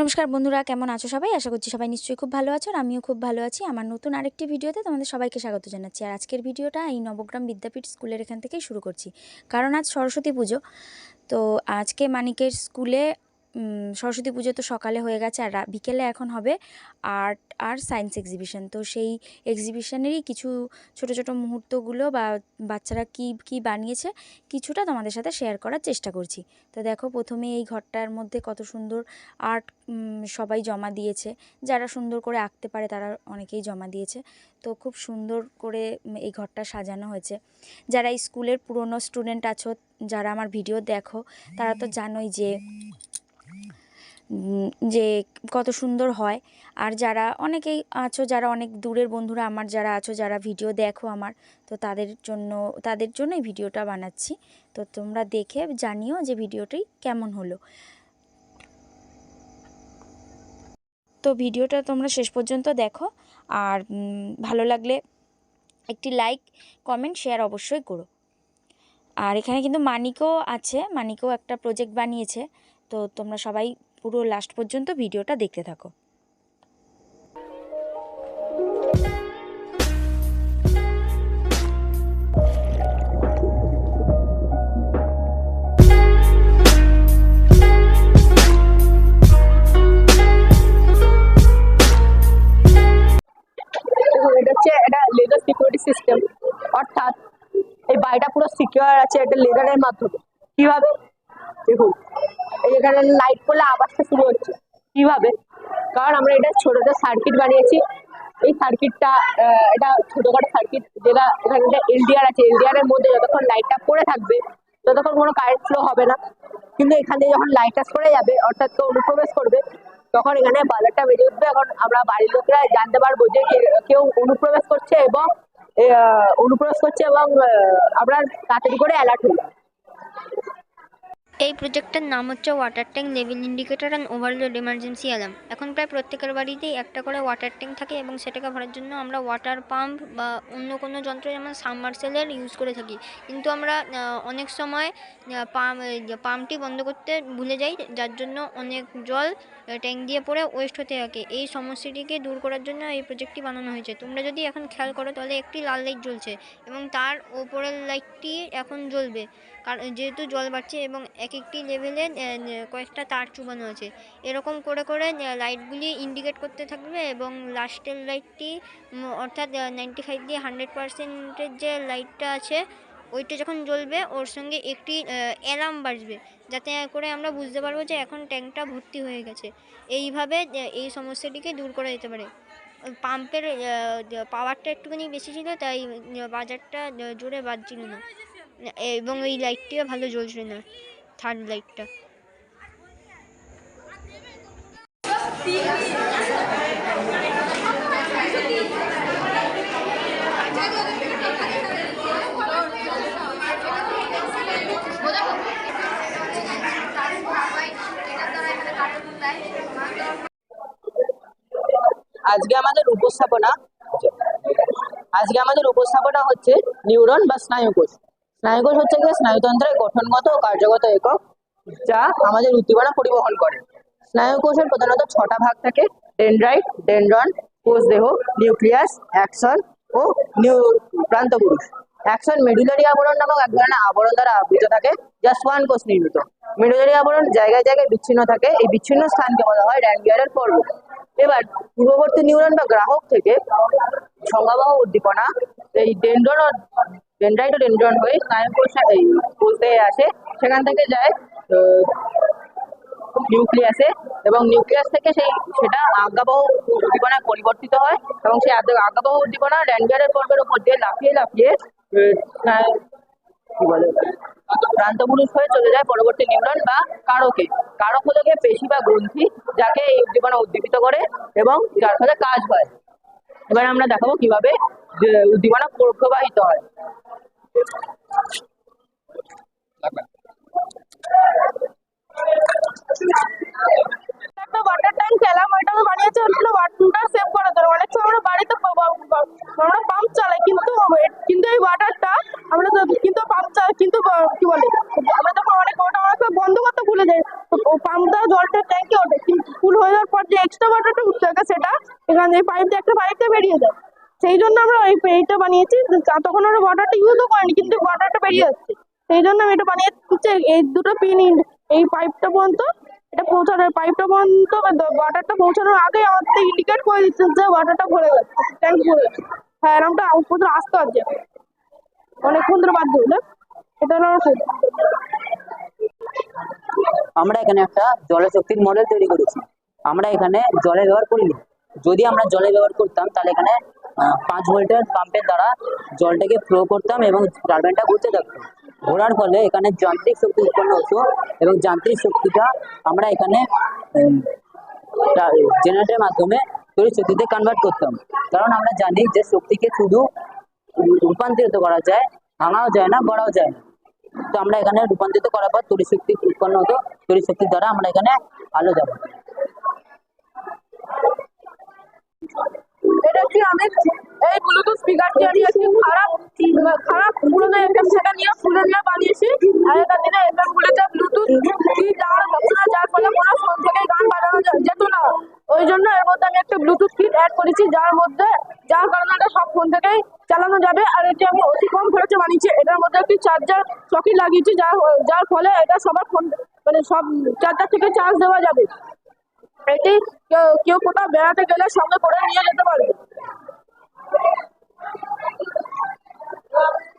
নমস্কার বন্ধুরা, কেমন আছো সবাই? আশা করছি সবাই নিশ্চয়ই খুব ভালো আছো আর আমিও খুব ভালো আছি। আমার নতুন আরেকটি ভিডিওতে তোমাদের সবাইকে স্বাগত জানাচ্ছি। আর আজকের ভিডিওটা এই নবগ্রাম বিদ্যাপীঠ স্কুলের এখান থেকেই শুরু করছি। কারণ আজ সরস্বতী পুজো। তো আজকে মানিকের স্কুলে সরস্বতী পুজো তো সকালে হয়ে গেছে আর বিকেলে এখন হবে আর্ট আর সায়েন্স এক্সিবিশন তো সেই এক্সিবিশনেরই কিছু ছোট ছোট মুহূর্তগুলো বা বাচ্চারা কি কি বানিয়েছে কিছুটা তোমাদের সাথে শেয়ার করার চেষ্টা করছি। তো দেখো প্রথমে এই ঘরটার মধ্যে কত সুন্দর আর্ট সবাই জমা দিয়েছে। যারা সুন্দর করে আঁকতে পারে তারা অনেকেই জমা দিয়েছে। তো খুব সুন্দর করে এই ঘরটা সাজানো হয়েছে। যারা স্কুলের পুরনো স্টুডেন্ট আছো, যারা আমার ভিডিও দেখো, তারা তো জানোই যে যে কত সুন্দর হয়। আর যারা অনেকেই আছো, যারা অনেক দূরের বন্ধুরা আমার, যারা আছো, যারা ভিডিও দেখো আমার, তো তাদের জন্য, তাদের জন্যই ভিডিওটা বানাচ্ছি। তো তোমরা দেখে জানিও যে ভিডিওটি কেমন হলো। তো ভিডিওটা তোমরা শেষ পর্যন্ত দেখো। আর ভালো লাগলে একটি লাইক, কমেন্ট, শেয়ার অবশ্যই করো। আর এখানে কিন্তু মানিকও আছে, মানিকও একটা প্রজেক্ট বানিয়েছে। তো তোমরা সবাই পুরো লাস্ট পর্যন্ত ভিডিওটা দেখতে থাকো। লেদার সিকিউরিটি সিস্টেম অর্থাৎ এই বাড়িটা পুরো সিকিউর আছে এটা লেদারের মাধ্যমে। কীভাবে? দেখুন। এখানে লাইট করলে আওয়াজটা শুরু হচ্ছে। কীভাবে? কারণ আমরা এটা ছোটটা সার্কিট বানিয়েছি। এই সার্কিটটা এটা ছোটখাটো সার্কিট যেটা এখানে যে এলডিআর আছে এলডিআর এর মধ্যে যতক্ষণ লাইটটা পড়ে থাকবে, ততক্ষণ কোনো কারেন্ট ফ্লো হবে না। কিন্তু এখানে যখন লাইটটা সরে যাবে, অর্থাৎ কেউ অনুপ্রবেশ করবে, তখন এখানে বাজারটা বেজে উঠবে। এখন আমরা বাড়ির লোকেরা জানতে পারব যে কেউ অনুপ্রবেশ করছে এবং অনুপ্রবেশ করছে এবং আমরা তাড়াতাড়ি করে অ্যালার্ট হই এই প্রজেক্টের নাম হচ্ছে water tank level indicator and overload emergency alarm এখন প্রায় প্রত্যেকের বাড়িতেই একটা করে ওয়াটার ট্যাঙ্ক থাকে এবং সেটাকে ভরার জন্য আমরা ওয়াটার পাম্প বা অন্য কোনো যন্ত্র যেমন সাবমার্সেলের ইউজ করে থাকি। কিন্তু আমরা অনেক সময় পাম্প পাম্পটি বন্ধ করতে ভুলে যাই, যার জন্য অনেক জল ট্যাঙ্ক দিয়ে পড়ে ওয়েস্ট হতে থাকে। এই সমস্যাটিকে দূর করার জন্য এই প্রজেক্টটি বানানো হয়েছে। তোমরা যদি এখন খেয়াল করো, তাহলে একটি লাল লাইট জ্বলছে এবং তার ওপরের লাইটটি এখন জ্বলবে। কারণ যেহেতু জল বাড়ছে এবং এক একটি লেভেলে কয়েকটা তার চুবানো আছে। এরকম করে করে লাইটগুলি ইন্ডিকেট করতে থাকবে এবং লাস্টের লাইটটি অর্থাৎ নাইনটি ফাইভ দিয়ে হান্ড্রেড পার্সেন্টের যে লাইটটা আছে, ওইটা যখন জ্বলবে, ওর সঙ্গে একটি অ্যালার্ম বাজবে। যাতে করে আমরা বুঝতে পারব যে এখন ট্যাঙ্কটা ভর্তি হয়ে গেছে। এইভাবে এই সমস্যাটিকে দূর করা যেতে পারে। পাম্পের পাওয়ারটা একটুখানি বেশি ছিল, তাই বাজারটা জোরে বাজছিল না। এবং এই লাইটটিও ভালো জ্বলছে না থার্ড লাইটটা আজকে আমাদের উপস্থাপনা, আজকে আমাদের উপস্থাপনা হচ্ছে নিউরন বা স্নায়ুকোষ। স্নায়ুকোষ হচ্ছে গিয়ে স্নায়ুতন্ত্রের গঠনগত ও কার্যগত একক যা আমাদের উদ্দীপনা পরিবহন করে। স্নায়ুকোষের প্রধানত ছটা ভাগ থাকে, ডেনড্রাইট, ডেনড্রন, কোষদেহ, নিউক্লিয়াস অ্যাকশন ও নিউ প্রান্তপুরুষ অ্যাকশন মেডুলারি আবরণ নামক এক ধরনের আবরণ দ্বারা আবৃত থাকে, যা সোয়ান কোষ নির্মিত। মেডুলারি আবরণ জায়গায় জায়গায় বিচ্ছিন্ন থাকে, এই বিচ্ছিন্ন স্থানকে বলা হয় র্যান্ডিয়ারের পর্ব। এবার, পূর্ববর্তী নিউরন বা গ্রাহক থেকে সংজ্ঞাবহ উদ্দীপনা, এই ডেন্ড্রন ও ডেন্ড্রাইট ও ডেন্ড্রন হয়ে এই কোষে আসে, সেখান থেকে যায় নিউক্লিয়াসে এবং নিউক্লিয়াস থেকে সেই, সেটা আজ্ঞাবহ উদ্দীপনায় পরিবর্তিত হয় এবং সেই আজ্ঞা- আজ্ঞাবহ উদ্দীপনা র্যান্ডিয়ারের পর্বের উপর দিয়ে লাফিয়ে লাফিয়ে স্নায়ু, কি বলে হয়ে চলে যায় পরবর্তী নিউরন বা কারকে। কারক হলো গিয়ে পেশি বা গ্রন্থি যাকে এই উদ্দীপনা উদ্দীপিত করে এবং যার ফলে কাজ হয়। এবার আমরা দেখাবো কীভাবে উদ্দীপনা প্রবাহিত হয়। আমরা আমরা পাম্প চালাই, কিন্তু কিন্তু এই ওয়াটারটা আমরা কিন্তু পাম্প চালাই কিন্তু কি বলে? আমরা যখন অনেক ওটা সময় বন্ধ করতে ভুলে যাই। পাম্প দ্বারা জলটা ট্যাঙ্কে ওঠে, কিন্তু ফুল হয়ে যাওয়ার পর যে এক্সট্রা ওয়াটারটা উঠতে থাকে সেটা এখানে পাইপ দিয়ে একটা পাইপ দিয়ে বেরিয়ে যায়। সেই জন্য আমরা এই এইটা বানিয়েছি। তখন আমরা ওয়াটারটা ইউজও করিনি, কিন্তু ওয়াটারটা বেরিয়ে যাচ্ছে। সেই জন্য আমি এটা বানিয়ে হচ্ছে এই দুটো পিন এই পাইপটা পর্যন্ত, এটা পৌঁছানোর পাইপটা পর্যন্ত ওয়াটারটা পৌঁছানোর আগে আমাদের ইন্ডিকেট করে দিচ্ছে যে ওয়াটারটা ভরে গেছে ট্যাঙ্ক ভরে গেছে হ্যাঁ এরকমটা প্রথমে আসতে হচ্ছে অনেকক্ষণ ধরে বাদ দিলে। এটা হলো আমার এখানে একটা জলশক্তির মডেল তৈরি করেছি। আমরা এখানে জলের ব্যবহার করিনি। যদি আমরা জলের ব্যবহার করতাম, তাহলে এখানে পাঁচ ভোল্টের পাম্পের দ্বারা জলটাকে ফ্লো করতাম এবং টারবাইনটা ঘুরতে থাকতাম। ঘোরার ফলে এখানে যান্ত্রিক শক্তি উৎপন্ন হতো এবং যান্ত্রিক শক্তিটা আমরা এখানে জেনারেটরের মাধ্যমে তড়িৎ শক্তিতে কনভার্ট করতাম। কারণ আমরা জানি যে শক্তিকে শুধু রূপান্তরিত করা যায়, ভাঙাও যায় না, গড়াও যায় না। তো আমরা এখানে রূপান্তরিত করার পর তড়িৎ শক্তি উৎপন্ন হতো, তড়িৎ শক্তির দ্বারা আমরা এখানে আলো যাব এই ব্লুটুথ স্পিকারটি খারাপ খারাপ পুরোনো সেটা নিয়ে খুলে নিয়ে বানিয়েছি। ব্লুটুথ কি হতো না যার ফলে গান বাজানো যেত না, ওই জন্য এর মধ্যে আমি একটা ব্লুটুথ কিট অ্যাড করেছি, যার মধ্যে, যার কারণে এটা সব ফোন থেকেই চালানো যাবে। আর এটি অতি কম খরচে বানিয়েছি, এটার মধ্যে একটি চার্জার সকেট লাগিয়েছি, যার যার ফলে এটা সবার ফোন মানে সব চার্জার থেকে চার্জ দেওয়া যাবে। এটি কেউ কোথাও বেড়াতে গেলে সঙ্গে করে নিয়ে যেতে পারবে। Thank you.